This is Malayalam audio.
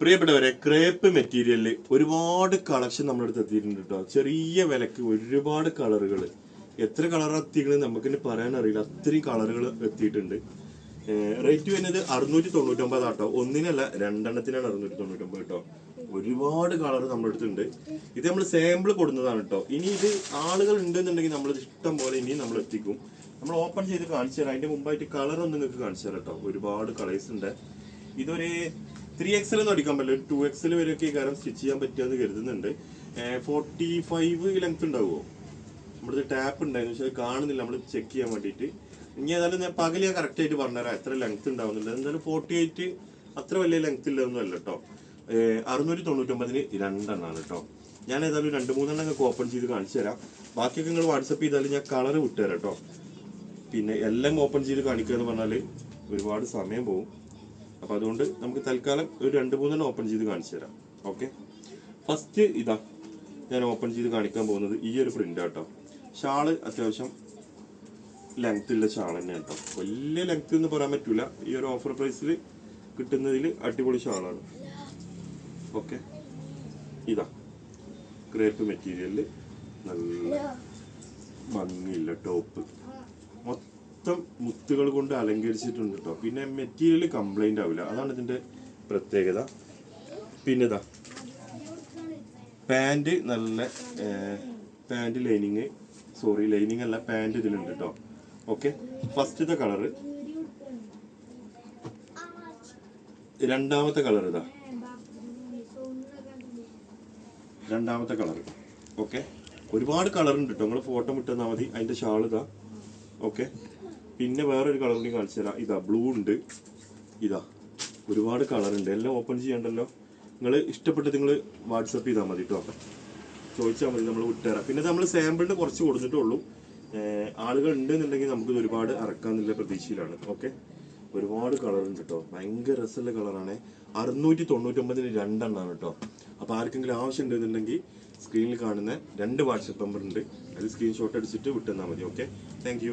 പ്രിയപ്പെട്ടവരെ ക്രേപ്പ് മെറ്റീരിയലിൽ ഒരുപാട് കളക്ഷൻ നമ്മുടെ അടുത്ത് എത്തിയിട്ടുണ്ട് കേട്ടോ ചെറിയ വിലക്ക് ഒരുപാട് കളറുകൾ എത്ര കളർ എത്തിക്കണെന്ന് നമുക്കിനി പറയാൻ അറിയില്ല. അത്രയും കളറുകൾ എത്തിയിട്ടുണ്ട്. റേറ്റ് വരുന്നത് അറുന്നൂറ്റി തൊണ്ണൂറ്റൊമ്പത് ആട്ടോ ഒന്നിനല്ല രണ്ടെണ്ണത്തിനാണ് അറുന്നൂറ്റി തൊണ്ണൂറ്റൊമ്പത് കേട്ടോ ഒരുപാട് കളർ നമ്മുടെ അടുത്തുണ്ട് ഇത് നമ്മൾ സാമ്പിൾ കൊടുക്കുന്നതാണ് കേട്ടോ ഇനി ഇത് ആളുകൾ ഉണ്ടെന്നുണ്ടെങ്കിൽ നമ്മൾ ഇഷ്ടം പോലെ ഇനി നമ്മൾ എത്തിക്കും. നമ്മൾ ഓപ്പൺ ചെയ്ത് കാണിച്ചു തരാം. അതിന്റെ മുമ്പായിട്ട് കളർ ഒന്നും നിങ്ങൾക്ക് കാണിച്ചു തരാം കേട്ടോ ഒരുപാട് കളേഴ്സ് ഉണ്ട്. ഇതൊരു ത്രീ എക്സൽ ഒന്നും അടിക്കാൻ പറ്റില്ല. ടു എക്സൽ വരെയൊക്കെ ഈ കാര്യം സ്റ്റിച്ച് ചെയ്യാൻ പറ്റുമെന്ന് കരുതുന്നുണ്ട്. ഫോർട്ടി ഫൈവ് ലെങ്ത് ഉണ്ടാവുമോ നമ്മുടെ ടാപ്പ് ഉണ്ടായിരുന്നു. പക്ഷെ അത് കാണുന്നില്ല. നമ്മൾ ചെക്ക് ചെയ്യാൻ വേണ്ടിയിട്ട്. ഇനി ഏതായാലും പകൽ ഞാൻ കറക്റ്റ് ആയിട്ട് പറഞ്ഞുതരാം. എത്ര ലെങ്ത് ഉണ്ടാവുന്നില്ല എന്തായാലും ഫോർട്ടി എയ്റ്റ് അത്ര വലിയ ലെങ്ത് ഇല്ലൊന്നും അല്ല കേട്ടോ അറുന്നൂറ്റി തൊണ്ണൂറ്റൊമ്പതിന് രണ്ടെണ്ണമാണ് കേട്ടോ ഞാൻ ഏതായാലും രണ്ട് മൂന്നെണ്ണം നിങ്ങൾക്ക് ഓപ്പൺ ചെയ്ത് കാണിച്ചു തരാം. ബാക്കിയൊക്കെ നിങ്ങൾ വാട്സപ്പ് ചെയ്താലും ഞാൻ കളർ വിട്ടുതരാം കേട്ടോ പിന്നെ എല്ലാം ഓപ്പൺ ചെയ്ത് കാണിക്കുക എന്ന് പറഞ്ഞാൽ ഒരുപാട് സമയം പോകും അപ്പൊ അതുകൊണ്ട് നമുക്ക് തൽക്കാലം ഒരു രണ്ട് മൂന്നെണ്ണം ഓപ്പൺ ചെയ്ത് കാണിച്ചു തരാം. ഓക്കെ ഫസ്റ്റ് ഇതാ ഞാൻ ഓപ്പൺ ചെയ്ത് കാണിക്കാൻ പോകുന്നത് ഈ ഒരു പ്രിന്റ് കേട്ടോ ഷാൾ അത്യാവശ്യം ലെങ്ത് ഉള്ള ഷാൾ തന്നെ കേട്ടോ വലിയ ലെങ്ത് എന്ന് പറയാൻ പറ്റില്ല ഈ ഒരു ഓഫർ പ്രൈസിൽ കിട്ടുന്നതിൽ അടിപൊളി ഷാളാണ്. ഓക്കെ ഇതാ. ക്രേപ്പ് മെറ്റീരിയലിൽ നല്ല ഭംഗിയില്ല ടോപ്പ് മൊത്തം മുത്തുകൾ കൊണ്ട് അലങ്കരിച്ചിട്ടുണ്ട് കേട്ടോ പിന്നെ മെറ്റീരിയൽ കംപ്ലൈന്റ് ആവില്ല അതാണ് ഇതിന്റെ പ്രത്യേകത. പിന്നെ ഇതാ. പാന്റ് നല്ല പാന്റ് ലൈനിങ് സോറി ലൈനിങ് അല്ല പാന്റ് ഇതിലുണ്ട് കേട്ടോ ഓക്കെ ഫസ്റ്റത്തെ കളറ് രണ്ടാമത്തെ കളർ ഇതാ. രണ്ടാമത്തെ കളർ ഓക്കെ ഒരുപാട് കളർ ഉണ്ട് കേട്ടോ നിങ്ങൾ ഫോട്ടോ മുട്ടുന്നാൽ മതി. അതിന്റെ ഷാൾ ഇതാ. ഓക്കെ പിന്നെ വേറൊരു കളർ കൂടി കാണിച്ചു തരാം. ഇതാ ബ്ലൂ ഉണ്ട്. ഇതാ ഒരുപാട് കളർ ഉണ്ട്. എല്ലാം ഓപ്പൺ ചെയ്യണ്ടല്ലോ. നിങ്ങൾ ഇഷ്ടപ്പെട്ട് നിങ്ങൾ വാട്സപ്പ് ചെയ്താൽ മതി കേട്ടോ ചോദിച്ചാൽ മതി നമ്മൾ വിട്ടുതരാം പിന്നെ നമ്മൾ സാമ്പിളിന് കുറച്ച് കൊടുത്തിട്ടുള്ളൂ. ആളുകൾ ഉണ്ടെന്നുണ്ടെങ്കിൽ നമുക്കിത് ഒരുപാട് ഇറക്കാന്നുള്ള പ്രതീക്ഷയിലാണ്. ഓക്കെ? ഒരുപാട് കളർ ഉണ്ട് കേട്ടോ ഭയങ്കര രസമുള്ള കളറാണ്. അറുന്നൂറ്റി തൊണ്ണൂറ്റൊമ്പതിന് രണ്ടെണ്ണമാണ് കേട്ടോ അപ്പോൾ ആർക്കെങ്കിലും ആവശ്യം ഉണ്ടെന്നുണ്ടെങ്കിൽ സ്ക്രീനിൽ കാണുന്ന രണ്ട് വാട്സപ്പ് നമ്പർ ഉണ്ട്. അതിൽ സ്ക്രീൻഷോട്ട് അടിച്ചിട്ട് വിട്ടെന്നാൽ മതി. ഓക്കെ? താങ്ക്